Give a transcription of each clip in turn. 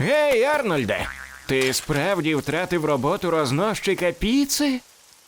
Гей, Арнольде, ти справді втратив роботу розносчика піци?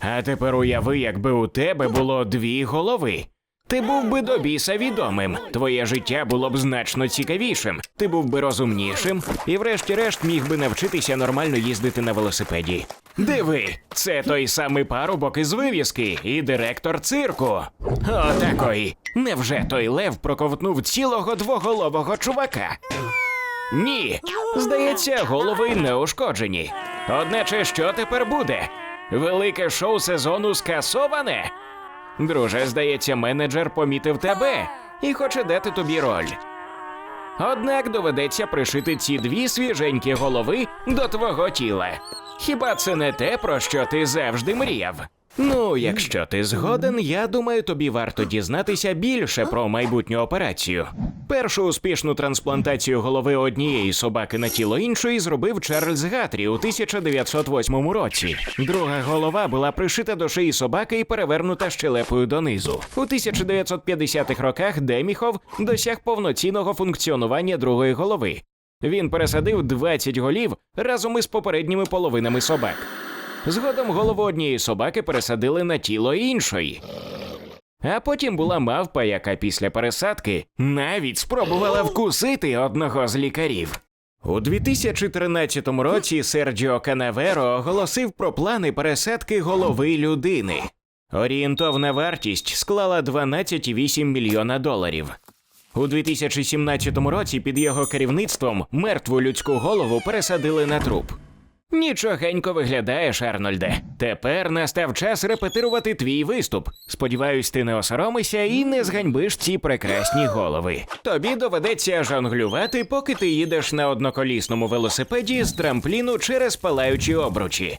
А тепер уяви, якби у тебе було дві голови. Ти був би до біса відомим, твоє життя було б значно цікавішим, ти був би розумнішим і, врешті-решт, міг би навчитися нормально їздити на велосипеді. Диви, це той самий парубок із вивіски і директор цирку. О. Невже той лев проковтнув цілого двоголового чувака? Ні, здається, голови не ушкоджені. Одначе, що тепер буде? Велике шоу сезону скасоване? Друже, здається, менеджер помітив тебе і хоче дати тобі роль. Однак доведеться пришити ці дві свіженькі голови до твого тіла. Хіба це не те, про що ти завжди мріяв? Ну, якщо ти згоден, я думаю, тобі варто дізнатися більше про майбутню операцію. Першу успішну трансплантацію голови однієї собаки на тіло іншої зробив Чарльз Гатрі у 1908 році. Друга голова була пришита до шиї собаки і перевернута щелепою донизу. У 1950-х роках Деміхов досяг повноцінного функціонування другої голови. Він пересадив 20 голів разом із попередніми половинами собак. Згодом голову однієї собаки пересадили на тіло іншої. А потім була мавпа, яка після пересадки навіть спробувала вкусити одного з лікарів. У 2013 році Серджіо Канаверо оголосив про плани пересадки голови людини. Орієнтовна вартість склала 12,8 мільйона доларів. У 2017 році під його керівництвом мертву людську голову пересадили на труп. Нічогенько виглядаєш, Арнольде. Тепер настав час репетирувати твій виступ. Сподіваюсь, ти не осоромишся і не зганьбиш ці прекрасні голови. Тобі доведеться жонглювати, поки ти їдеш на одноколісному велосипеді з трампліну через палаючі обручі.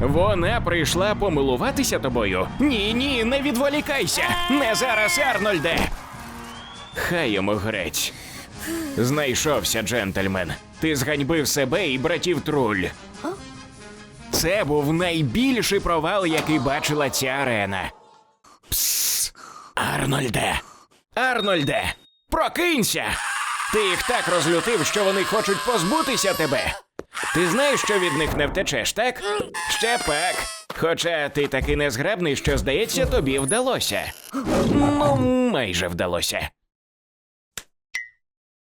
Вона прийшла помилуватися тобою? Ні, ні, не відволікайся! Не зараз, Арнольде! Хай йому грець. Знайшовся, джентльмен. Ти зганьбив себе і братів труль. Це був найбільший провал, який бачила ця арена. Пс, Арнольде! Арнольде! Прокинься! Ти їх так розлютив, що вони хочуть позбутися тебе. Ти знаєш, що від них не втечеш, так? Ще пак. Хоча ти такий незграбний, що здається, тобі вдалося. Ну, майже вдалося.